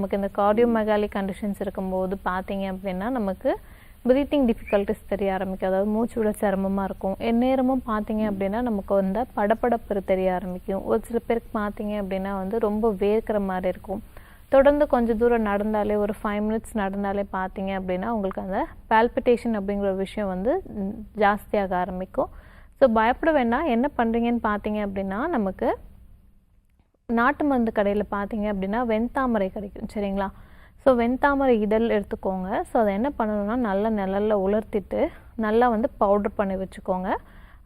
நமக்கு இந்த கார்டியோமெகாலிக் கண்டிஷன்ஸ் இருக்கும்போது பார்த்தீங்க அப்படின்னா நமக்கு ப்ரீத்திங் டிஃபிகல்ட்டிஸ் தெரிய ஆரம்பிக்கும். அதாவது மூச்சு விட சிரமமாக இருக்கும். எந்நேரமும் பார்த்தீங்க அப்படின்னா நமக்கு வந்து படப்படப்பு தெரிய ஆரம்பிக்கும். ஒரு சில பேருக்கு பார்த்தீங்க அப்படின்னா வந்து ரொம்ப வேர்க்கிற மாதிரி இருக்கும். தொடர்ந்து கொஞ்சம் தூரம் நடந்தாலே ஒரு ஃபைவ் மினிட்ஸ் நடந்தாலே பார்த்தீங்க அப்படின்னா உங்களுக்கு அந்த பால்பிட்டேஷன் அப்படிங்கிற ஒரு விஷயம் வந்து ஜாஸ்தியாக ஆரம்பிக்கும். ஸோ பயப்பட வேண்டாம். என்ன பண்ணுறீங்கன்னு பார்த்தீங்க அப்படின்னா நமக்கு நாட்டு மருந்து கடையில் பார்த்தீங்க அப்படின்னா வெண்தாமரை கிடைக்கும் சரிங்களா? ஸோ வெண்தாமரை இதழ் எடுத்துக்கோங்க. ஸோ அதை என்ன பண்ணணும்னா நல்லா நிழலில் உலர்த்திட்டு நல்லா வந்து பவுடர் பண்ணி வச்சுக்கோங்க.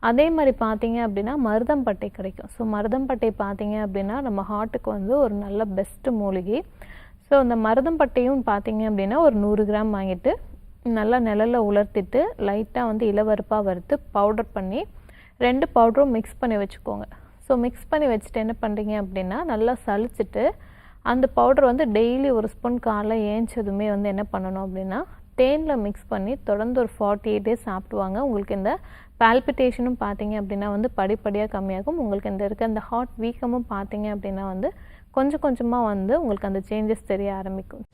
அதே மாதிரி பார்த்தீங்க அப்படின்னா மருதம்பட்டை கிடைக்கும். ஸோ மருதம்பட்டை பார்த்தீங்க அப்படின்னா நம்ம ஹார்ட்டுக்கு வந்து ஒரு நல்ல பெஸ்ட்டு மூலிகை. ஸோ அந்த மருதம்பட்டையும் பார்த்தீங்க அப்படின்னா ஒரு நூறு கிராம் வாங்கிட்டு நல்லா நிழலில் உலர்த்திட்டு லைட்டாக வந்து இளவருப்பாக வறுத்து பவுடர் பண்ணி ரெண்டு பவுடரும் மிக்ஸ் பண்ணி வச்சுக்கோங்க. ஸோ மிக்ஸ் பண்ணி வச்சுட்டு என்ன பண்ணுறீங்க அப்படின்னா நல்லா சளிச்சிட்டு அந்த பவுடர் வந்து டெய்லி ஒரு ஸ்பூன் காலை ஏஞ்சதுமே வந்து என்ன பண்ணணும் அப்படின்னா தேனில் மிக்ஸ் பண்ணி தொடர்ந்து ஒரு ஃபார்ட்டி எயிட் டேஸ் சாப்பிடுவாங்க. உங்களுக்கு இந்த பால்பிட்டேஷனும் பார்த்தீங்க அப்படின்னா வந்து படிப்படியாக கம்மியாகும். உங்களுக்கு இந்த இருக்க அந்த ஹார்ட் வீக்கமும் பார்த்தீங்க அப்படின்னா வந்து கொஞ்சம் கொஞ்சமாக வந்து உங்களுக்கு அந்த சேஞ்சஸ் தெரிய ஆரம்பிக்கும்.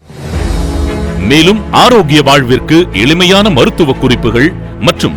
மேலும் ஆரோக்கிய வாழ்விற்கு எளிமையான மருத்துவ குறிப்புகள் மற்றும்